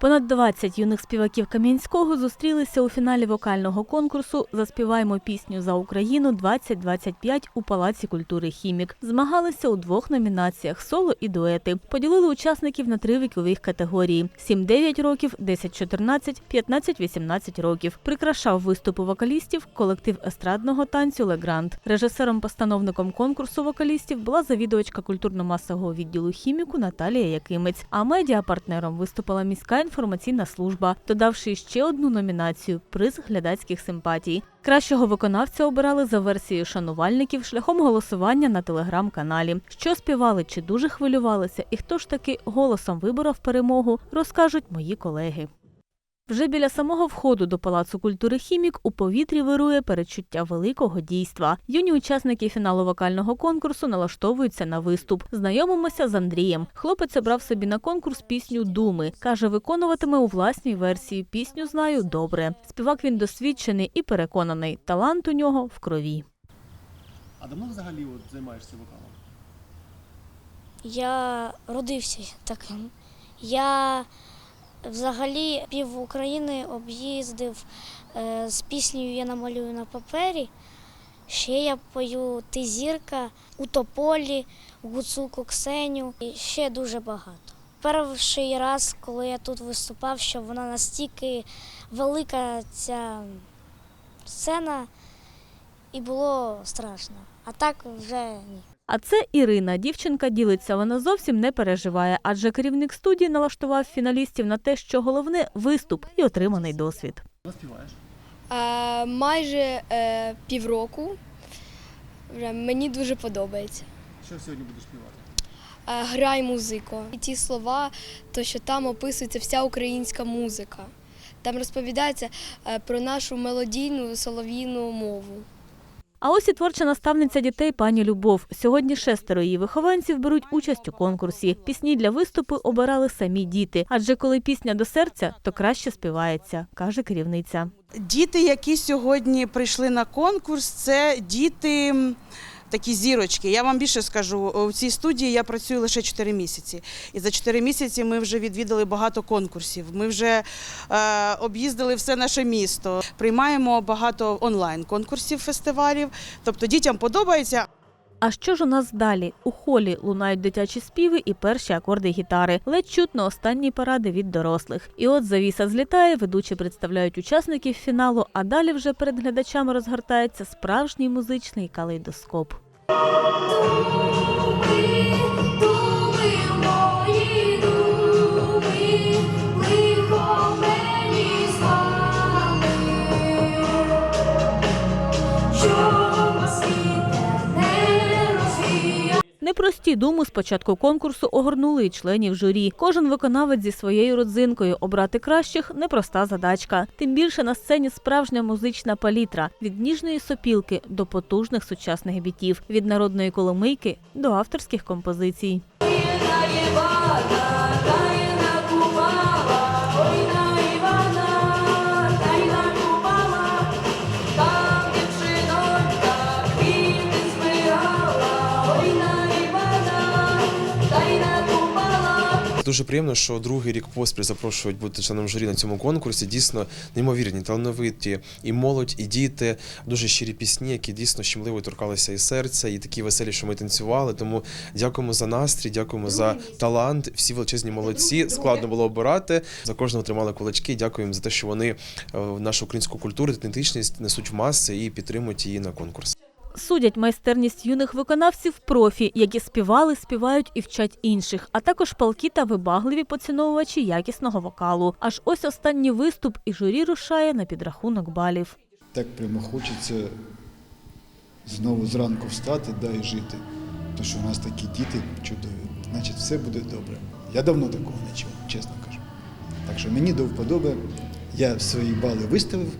Понад 20 юних співаків Кам'янського зустрілися у фіналі вокального конкурсу Заспіваємо пісню за Україну 2025 у Палаці культури Хімік. Змагалися у двох номінаціях соло і дуети. Поділили учасників на три вікових категорії: 7-9 років, 10-14, 15-18 років. Прикрашав виступи вокалістів колектив естрадного танцю Легрант. Режисером-постановником конкурсу вокалістів була завідувачка культурно-масового відділу хіміку Наталія Якимець. А медіапартнером виступила міська інформаційна служба, додавши ще одну номінацію приз глядацьких симпатій. Кращого виконавця обирали за версією шанувальників шляхом голосування на телеграм-каналі. Що співали, чи дуже хвилювалися, і хто ж таки голосом виборов перемогу, розкажуть мої колеги. Вже біля самого входу до Палацу культури Хімік у повітрі вирує передчуття великого дійства. Юні учасники фіналу вокального конкурсу налаштовуються на виступ. Знайомимося з Андрієм. Хлопець обрав собі на конкурс пісню Думи. Каже, виконуватиме у власній версії. Пісню знаю добре. Співак він досвідчений і переконаний. Талант у нього в крові. А давно взагалі от займаєшся вокалом? Я родився таким. Я взагалі пів України об'їздив е, з піснею Я намалюю на папері. Ще я пою Ти зірка у тополі, гуцулку Ксеню і ще дуже багато. Перший раз, коли я тут виступав, що вона настільки велика ця сцена, і було страшно. А так вже ні. А це Ірина. Дівчинка ділиться. Вона зовсім не переживає, адже керівник студії налаштував фіналістів на те, що головне виступ і отриманий досвід. Е, майже е, півроку. Вже мені дуже подобається. Що сьогодні будеш співати? Е, грай музику. І ті слова, то що там описується вся українська музика. Там розповідається е, про нашу мелодійну солов'їну мову. А ось і творча наставниця дітей пані Любов. Сьогодні шестеро її вихованців беруть участь у конкурсі. Пісні для виступу обирали самі діти. Адже коли пісня до серця, то краще співається, каже керівниця. Діти, які сьогодні прийшли на конкурс, це діти. Такі зірочки. Я вам більше скажу, у цій студії я працюю лише 4 місяці. І за 4 місяці ми вже відвідали багато конкурсів. Ми вже е, об'їздили все наше місто. Приймаємо багато онлайн-конкурсів, фестивалів. Тобто дітям подобається, А що ж у нас далі? У холі лунають дитячі співи і перші акорди гітари. Ледь чутно останні паради від дорослих. І от завіса злітає, ведучі представляють учасників фіналу, а далі вже перед глядачами розгортається справжній музичний калейдоскоп. Непрості думи з початку конкурсу огорнули членів журі. Кожен виконавець зі своєю родзинкою обрати кращих непроста задачка. Тим більше на сцені справжня музична палітра від ніжної сопілки до потужних сучасних бітів, від народної коломийки до авторських композицій. Дуже приємно, що другий рік поспіль запрошують бути членом журі на цьому конкурсі. Дійсно неймовірні, талановиті і молодь, і діти, дуже щирі пісні, які дійсно щемливо торкалися і серця, і такі веселі, що ми танцювали. Тому дякуємо за настрій, дякуємо за талант. Всі величезні молодці. Складно було обирати. За кожного тримали кулачки. Дякуємо за те, що вони е, нашу українську культуру, ідентичність несуть в маси і підтримують її на конкурс. Судять майстерність юних виконавців профі, які співали, співають і вчать інших, а також палки та вибагливі поціновувачі якісного вокалу. Аж ось останній виступ, і журі рушає на підрахунок балів. Так прямо хочеться знову зранку встати да, і жити. Тому що у нас такі діти чудові. Значить, все буде добре. Я давно такого не чув, чесно кажу. Так що мені до вподоби, я свої бали виставив.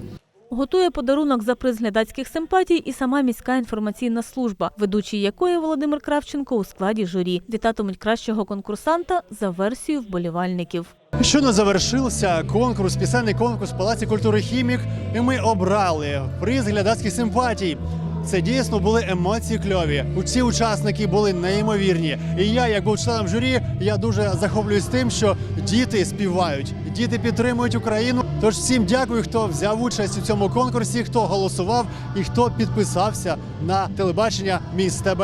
Готує подарунок за приз глядацьких симпатій і сама міська інформаційна служба, ведучий якої Володимир Кравченко у складі журі. Вітатимуть кращого конкурсанта за версією вболівальників. Щойно завершився конкурс, пісенний конкурс Палаці культури Хімік, і ми обрали приз глядацьких симпатій. Це дійсно були емоції кльові. Усі учасники були неймовірні. І я, як був членом журі, я дуже захоплююсь тим, що діти співають, діти підтримують Україну. Тож всім дякую, хто взяв участь у цьому конкурсі, хто голосував і хто підписався на телебачення Міс ТБ.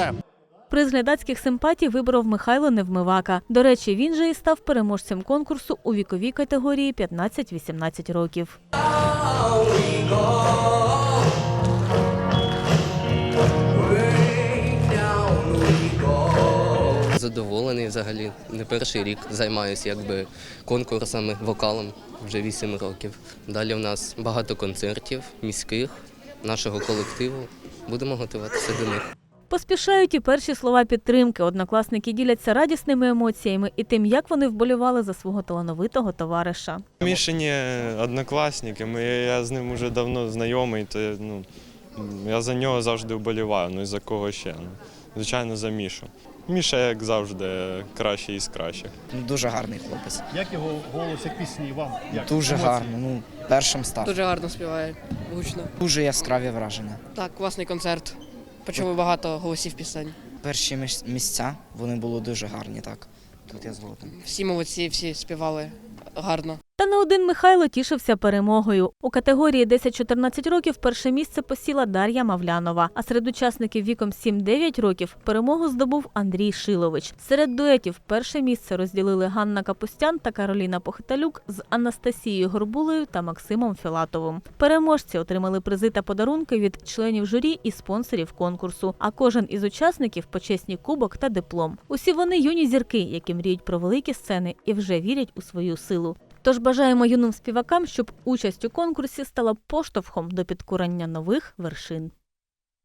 Приз глядацьких симпатій виборов Михайло Невмивака. До речі, він же і став переможцем конкурсу у віковій категорії 15-18 років. Задоволений взагалі. Не перший рік займаюся якби конкурсами, вокалом вже 8 років. Далі в нас багато концертів міських, нашого колективу. Будемо готуватися до них. Поспішають і перші слова підтримки. Однокласники діляться радісними емоціями і тим, як вони вболівали за свого талановитого товариша. Мішані однокласники, ми, я з ним вже давно знайомий, то ну, я за нього завжди вболіваю, ну і за кого ще. Ну, звичайно, за Мішу. Міша, як завжди, кращий із кращих. Дуже гарний хлопець. Як його голос, як пісні вам? Як Дуже емоції? гарно. Ну, першим став. Дуже гарно співає, гучно. Дуже яскраві враження. Так, класний концерт. Почули багато голосів пісень. Перші міс- місця вони були дуже гарні, так. Тут я згоден. Всі молодці, всі співали гарно. Не один Михайло тішився перемогою. У категорії 10-14 років перше місце посіла Дар'я Мавлянова. А серед учасників віком 7-9 років перемогу здобув Андрій Шилович. Серед дуетів перше місце розділили Ганна Капустян та Кароліна Похиталюк з Анастасією Горбулею та Максимом Філатовим. Переможці отримали призи та подарунки від членів журі і спонсорів конкурсу. А кожен із учасників почесні кубок та диплом. Усі вони юні зірки, які мріють про великі сцени і вже вірять у свою силу. Тож бажаємо юним співакам, щоб участь у конкурсі стала поштовхом до підкорення нових вершин.